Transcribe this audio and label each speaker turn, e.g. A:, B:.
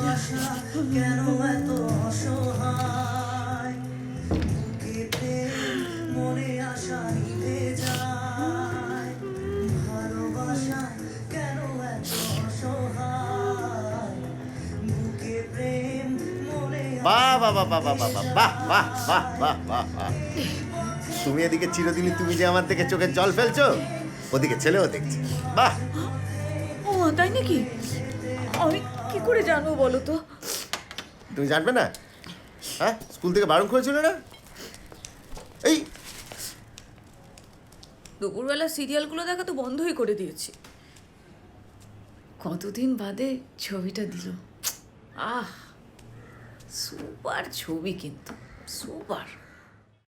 A: কেন এত অসহায়? বুকেতে মনে আশা নিভে যায়। কেন এত অসহায়? বুকে প্রেম মনে
B: বাহ বাহ বাহ বাহ বাহ বাহ বাহ বাহ বাহ বাহ বাহ বাহ বাহ। তুমি এদিকে চিরদিনই তুমি যে আমার থেকে চোখের জল ফেলছো ওদিকে ছেলেও দেখছে। বাহ।
C: ও তাই নাকি? আমি কি করে জানব বলো তো?
B: তুমি জানবে না? হ্যাঁ স্কুল থেকে বারণ করেছিল না? এই!
C: দুপুরবেলা সিরিয়ালগুলো দেখা তো বন্ধই করে দিয়েছি। কতদিন বাদে ছবিটা দিল। আহ সুপার ছবি কিন্তু সুপার।